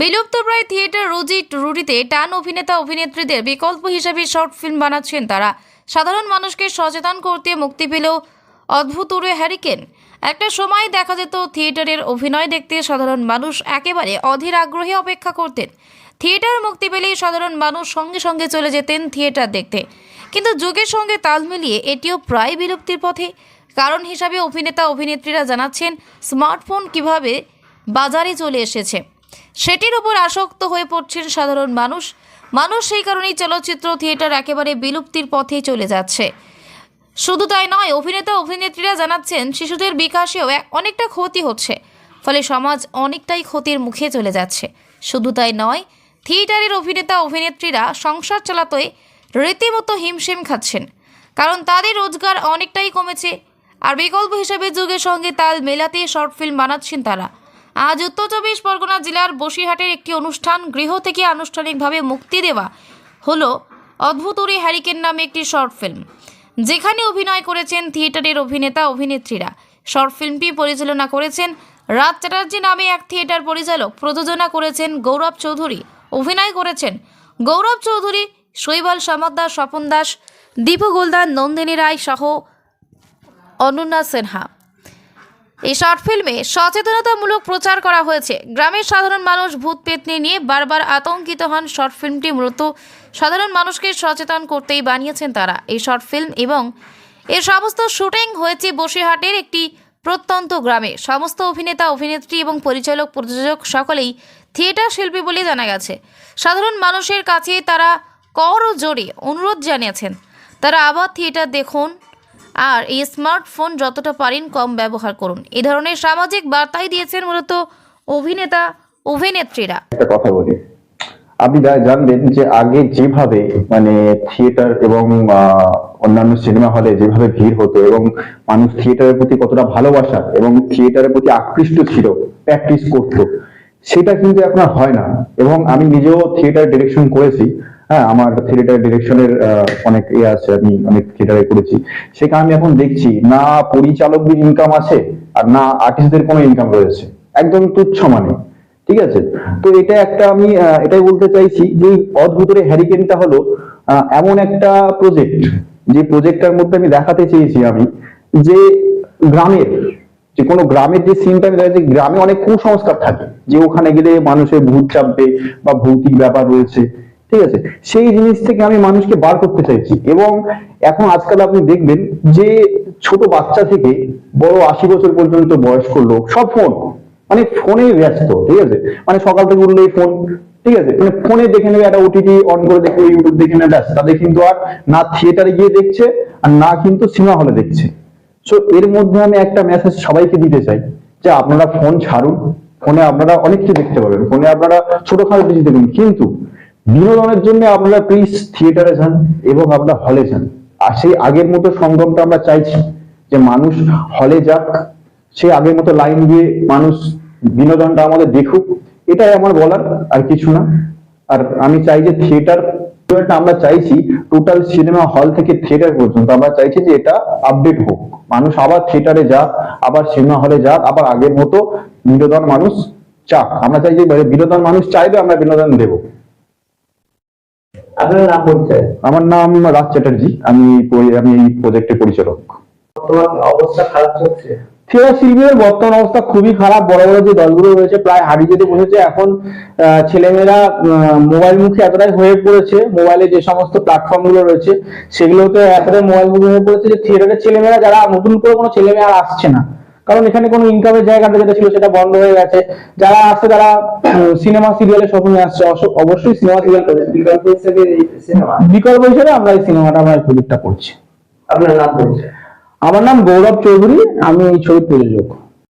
বিলুপ্তপ্রায় থিয়েটার রুজি রুটিতে টান অভিনেতা অভিনেত্রীদের বিকল্প হিসেবে শর্ট ফিল্ম বানাচ্ছেন তারা। সাধারণ মানুষকে সচেতন করতে মুক্তি পেল অদ্ভুতুরে হ্যারিকেন। একটা সময় দেখা যেত থিয়েটারের অভিনয় দেখতে সাধারণ মানুষ একেবারে অধীর আগ্রহে অপেক্ষা করতেন। থিয়েটার মুক্তি পেলেই সাধারণ মানুষ সঙ্গে সঙ্গে চলে যেতেন থিয়েটার দেখতে। কিন্তু যুগের সঙ্গে তাল মিলিয়ে এটিও প্রায় বিলুপ্তির পথে। কারণ হিসাবে অভিনেতা অভিনেত্রীরা জানাচ্ছেন, স্মার্টফোন কীভাবে বাজারে চলে এসেছে। সেটির উপর আসক্ত হয়ে পড়ছেন সাধারণ মানুষ। মানুষ সেই কারণেই চলচ্চিত্র থিয়েটার একেবারে বিলুপ্তির পথেই চলে যাচ্ছে। শুধু তাই নয়, অভিনেতা, অভিনেত্রীরা জানাচ্ছেন, শিশুদের বিকাশেও অনেকটা ক্ষতি হচ্ছে। ফলে সমাজ অনেকটাই ক্ষতির মুখে চলে যাচ্ছে। শুধু তাই নয়, থিয়েটারের অভিনেতা, অভিনেত্রীরা সংসার চালাতে রীতিমতো হিমশিম খাচ্ছেন। কারণ তাদের রোজগার অনেকটাই কমেছে। আর বিকল্প হিসেবে যুগের সঙ্গে তাল মেলাতে শর্ট ফিল্ম বানাচ্ছেন তারা। আজ উত্তর চব্বিশ পরগনা জেলার বসিরহাটের একটি অনুষ্ঠান গৃহ থেকে আনুষ্ঠানিকভাবে মুক্তি দেওয়া হলো অদ্ভুতুরি হ্যারিকেন নামে একটি শর্ট ফিল্ম। যেখানে অভিনয় করেছেন থিয়েটারের অভিনেতা, অভিনেত্রীরা। শর্ট ফিল্মটি পরিচালনা করেছেন রাজ চ্যাটার্জি নামে এক থিয়েটার পরিচালক। প্রযোজনা করেছেন গৌরব চৌধুরী। অভিনয় করেছেন গৌরব চৌধুরী, শৈবাল সমদ্দার স্বপন দাস, দীপু গোলদার, নন্দিনী রায় সহ অনন্যা সিনহা। এই শর্ট ফিল্মে সচেতনতামূলক প্রচার করা হয়েছে। গ্রামের সাধারণ মানুষ ভূত পেতনি নিয়ে বারবার আতঙ্কিত হন শর্ট ফিল্মটি মূলত। সাধারণ মানুষকে সচেতন করতেই বানিয়েছেন তারা। এই শর্ট ফিল্ম এবং এর সমস্ত শুটিং হয়েছে বসিরহাটের একটি প্রত্যন্ত গ্রামে। সমস্ত অভিনেতা, অভিনেত্রী এবং পরিচালক, প্রযোজক সকলেই থিয়েটার শিল্পী বলে জানা গেছে। সাধারণ মানুষের কাছে তারা কর ও জোরে অনুরোধ জানিয়েছেন। তারা আবার থিয়েটার দেখুন। আর এই স্মার্টফোন যতটা পারেন কম ব্যবহার করুন। এ ধরনের সামাজিক বার্তাই দিয়েছেন মূলত অভিনেতা, অভিনেত্রীরা। একটা কথা বলি। আপনি জানবেন যে আগে যেভাবে মানে থিয়েটার এবং অন্যান্য সিনেমা হলে যেভাবে ভিড় হতো এবং মানুষ থিয়েটারের প্রতি কতটা ভালোবাসা এবং থিয়েটারের প্রতি আকৃষ্ট ছিল প্র্যাকটিস করতো, সেটা কিন্তু এখন হয় না। এবং আমি নিজেও থিয়েটার ডিরেকশন করেছি। হ্যাঁ আমার থিয়েটার ডিরেকশনের অনেক ইয়ে আছে, আমি অনেক থিয়েটারে করেছি। সেখানে আমি এখন দেখছি, না পরিচালকদের ইনকাম আছে আর না আর্টিস্টদের কোনো ইনকাম রয়েছে। একদম তুচ্ছ মানে ঠিক আছে? তো এটা একটা আমি এটাই বলতে চাইছি যে অদ্ভুতের হ্যারিকেনটা হলো এমন একটা প্রজেক্ট যে প্রজেক্টটার মধ্যে আমি দেখাতে চেয়েছি আমি, যে গ্রামের, যে কোনো গ্রামের যে সিনটা আমি দেখাচ্ছি, গ্রামে অনেক কুসংস্কার থাকে। যে ওখানে গেলে মানুষের ভূত চাপবে বা ভৌতিক ব্যাপার রয়েছে। ঠিক আছে? সেই জিনিস থেকে আমি মানুষকে বার করতে চাইছি। এবং এখন আজকাল আপনি দেখবেন যে ছোট বাচ্চা থেকে বড় আশি বছর পর্যন্ত বয়স্ক লোক সব ফোন মানে ফোনে ব্যস্ত, ঠিক আছে? মানে সকাল থেকে উঠলেই ফোন ঠিক আছে? মানে ফোনে দেখে নেবে, একটা ওটিটি অন করে দেখবে ইউটিউব দেখে নেবে, ব্যাস। তাদের কিন্তু আর না থিয়েটারে গিয়ে দেখছে, আর না কিন্তু সিনেমা হলে দেখছে। সো এর মধ্যে আমি একটা মেসেজ সবাইকে দিতে চাই যে আপনারা ফোন ছাড়ুন। ফোনে আপনারা অনেক কিছু দেখতে পাবেন। ফোনে আপনারা ছোটখাটো কিছু দেখবেন কিন্তু বিনোদনের জন্য আপনারা প্লিজ থিয়েটারে যান এবং আপনারা হলে যান। আর সেই আগের মতো সংগমটা আমরা চাইছি যে মানুষ হলে যাক সে আগের মতো লাইন দিয়ে মানুষ বিনোদনটা আমাদের দেখুক। এটাই আমার বলার, আর কিছু না। আর আমি চাই যে থিয়েটার আমরা চাইছি টোটাল সিনেমা হল থেকে থিয়েটার পর্যন্ত। আমরা চাইছি যে এটা আপডেট হোক। মানুষ আবার থিয়েটারে যাক, আবার সিনেমা হলে যাক, আবার আগের মতো বিনোদন মানুষ চাক। আমরা চাই যে বিনোদন মানুষ চাইবে, আমরা বিনোদন দেব। আপনার নাম পরিচয় আমার নাম রাজ চ্যাটার্জি। আমি আমি এই প্রজেক্টের পরিচালক। বর্তমান অবস্থা খারাপ চলছে? থিয়েটার শিল্পীদের বর্তমান অবস্থা খুবই খারাপ। বড় বড় যে দলগুলো রয়েছে প্রায় হারিয়ে যেতে বসেছে। এখন আহ, ছেলেমেয়েরা মোবাইল মুখী এতটাই হয়ে পড়েছে মোবাইলে যে সমস্ত প্ল্যাটফর্মগুলো রয়েছে সেগুলোতে এতটাই মোবাইল মুখী হয়ে পড়েছে যে থিয়েটারের ছেলেমেয়েরা যারা নতুন করে কোনো ছেলেমেয়ে আর আসছে না। কারণ এখানে কোনো ইনকামের জায়গাটা যেটা ছিল সেটা বন্ধ হয়ে গেছে। যারা আসছে তারা সিনেমা সিরিয়ালে স্বপ্নে আসছে। অবশ্যই সিনেমা সিরিয়াল বিকল্প হিসেবে বিকল্প হিসেবে আমরা এই সিনেমাটা আমরা প্রজেক্টটা করছি। আপনার নাম আমার নাম গৌরব চৌধুরী আমি এই ছবির প্রযোজক।